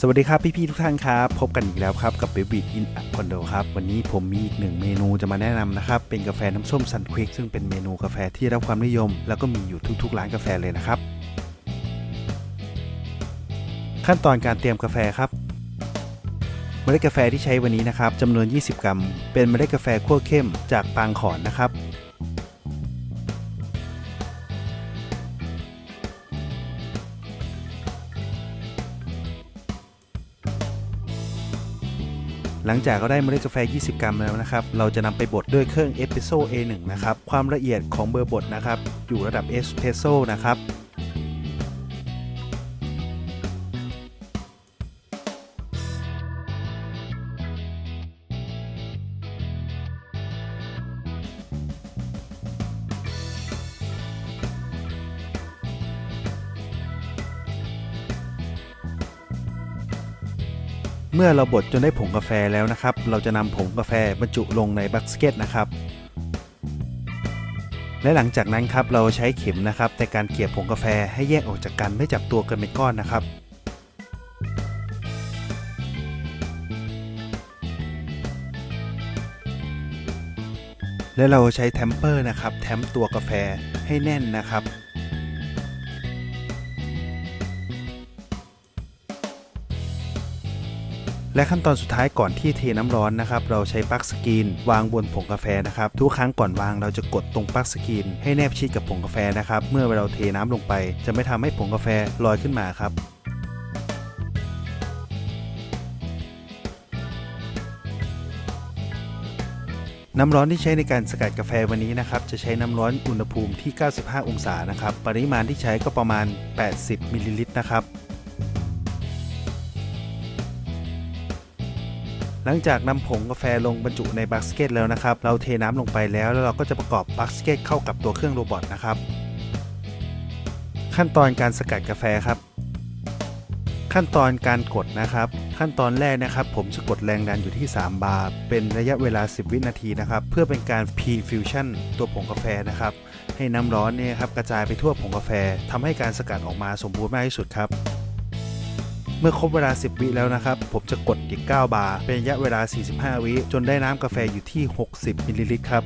สวัสดีครับพี่ๆทุกท่านครับ พบกันอีกแล้วครับกับ Baby in a Condo ครับ วันนี้ผมมีอีกหนึ่งเมนูจะมาแนะนำนะครับ เป็นกาแฟน้ำส้มซันควิกซึ่งเป็นเมนูกาแฟที่ได้รับความนิยม แล้วก็มีอยู่ทุกๆ ร้านกาแฟเลยนะครับ ขั้นตอนการเตรียมกาแฟครับเมล็ดกาแฟที่ใช้วันนี้นะครับจำนวน 20 กรัม เป็นเมล็ดกาแฟคั่วเข้มจากปางขอนนะครับ หลังจากเราได้เมล็ดกาแฟ 20 กรัมแล้วนะครับ เราจะนำไปบดด้วยเครื่องเอสเปรสโซ่ A1 นะครับ ความละเอียดของเบอร์บดนะครับ อยู่ระดับเอสเปรสโซ่นะครับ เมื่อเราบดจนได้ผงกาแฟแล้วนะครับ เราจะนำผงกาแฟบรรจุลงในบัคสเก็ตนะครับ และหลังจากนั้นครับเราใช้เข็มนะครับในการเกลี่ยผงกาแฟให้แยกออกจากกันไม่จับตัวกันเป็นก้อนนะครับและเราใช้แทมเปอร์นะครับ แทมตัวกาแฟให้แน่นนะครับ และขั้นตอนสุดท้ายก่อนที่เทน้ำร้อนนะครับ เราใช้ปลั๊กสกรีนวางบนผงกาแฟนะครับ ทุกครั้งก่อนวางเราจะกดตรงปลั๊กสกรีนให้แนบชิดกับผงกาแฟนะครับ เมื่อเราเทน้ำลงไป จะไม่ทำให้ผงกาแฟลอยขึ้นมาครับน้ำร้อนที่ใช้ในการสกัดกาแฟวันนี้นะครับ จะใช้น้ำร้อนอุณหภูมิที่ 95 องศานะครับ ปริมาณที่ใช้ก็ประมาณ 80 มิลลิลิตรนะครับ หลังจากนำผงกาแฟลงบรรจุในบัคสเก็ตแล้วนะครับ เราเทน้ำลงไปแล้วแล้วเราก็จะประกอบบัคสเก็ตเข้ากับตัวเครื่องโรบอทนะครับ ขั้นตอนการสกัดกาแฟครับ ขั้นตอนการกดนะครับ ขั้นตอนแรกนะครับ ผมจะกดแรงดันอยู่ที่ 3 บาร์เป็นระยะเวลา 10 วินาทีนะครับ เพื่อเป็นการ pre-fusion ตัวผงกาแฟนะครับ ให้น้ำร้อนเนี่ยครับกระจายไปทั่วผงกาแฟทำให้การสกัดออกมาสมบูรณ์มากที่สุดครับ เมื่อครบเวลา 10 วิแล้วนะครับ ผมจะกดอีก 9 บาร์เป็นระยะเวลา 45 วิจนได้น้ำกาแฟอยู่ที่ 60มิลลิลิตรครับ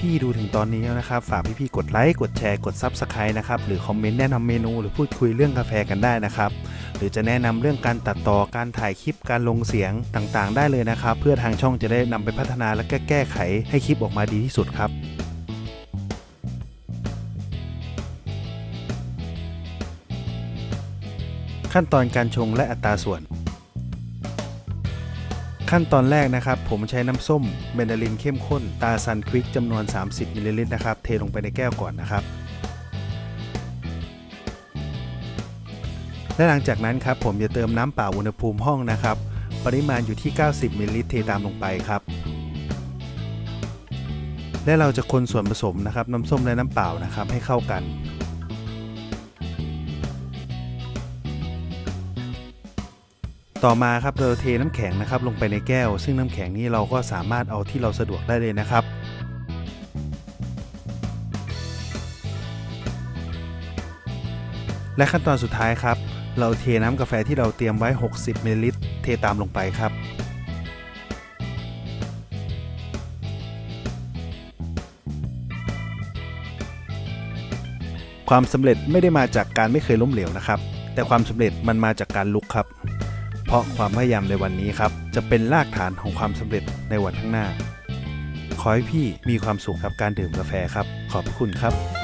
พี่ๆดูถึงตอนนี้แล้วนะครับ ฝากพี่ๆกดไลค์กดแชร์กด Subscribe นะครับ หรือคอมเมนต์แนะนำเมนูหรือพูดคุยเรื่องกาแฟกันได้นะครับ หรือจะแนะนำเรื่องการตัดต่อการถ่ายคลิปการลงเสียงต่างๆ ได้เลยนะครับ เพื่อทางช่องจะได้นำไปพัฒนาและก็แก้ไขให้คลิปออกมาดีที่สุดครับขั้นตอนการชงและอัตราส่วน ขั้นตอนแรกนะครับ ผมใช้น้ำส้มเบนดาลินเข้มข้นตาซันควิกจำนวน 30มิลลิลิตรนะครับ เทลงไปในแก้วก่อนนะครับ และหลังจากนั้นครับผมจะเติมน้ำเปล่าอุณหภูมิห้องนะครับ ปริมาณอยู่ที่ 90มิลลิลิตรเทตามลงไปครับและเราจะคนส่วนผสมนะครับน้ำส้มและน้ำเปล่านะครับให้เข้ากัน ต่อมาครับเราเทน้ำแข็งนะครับลงไปในแก้ว ซึ่งน้ำแข็งนี้เราก็สามารถเอาที่เราสะดวกได้เลยนะครับและขั้นตอนสุดท้ายครับ เราเทน้ำกาแฟที่เราเตรียมไว้ 60 มิลลิลิตร เทตามลงไปครับ ความสำเร็จไม่ได้มาจากการไม่เคยล้มเหลวนะครับ แต่ความสำเร็จมันมาจากการลุกครับ ราะความพยายามในวันนี้ครับ จะเป็นรากฐานของความสำเร็จในวันข้างหน้า ขอให้พี่มีความสุขกับการดื่มกาแฟครับ ขอบคุณครับ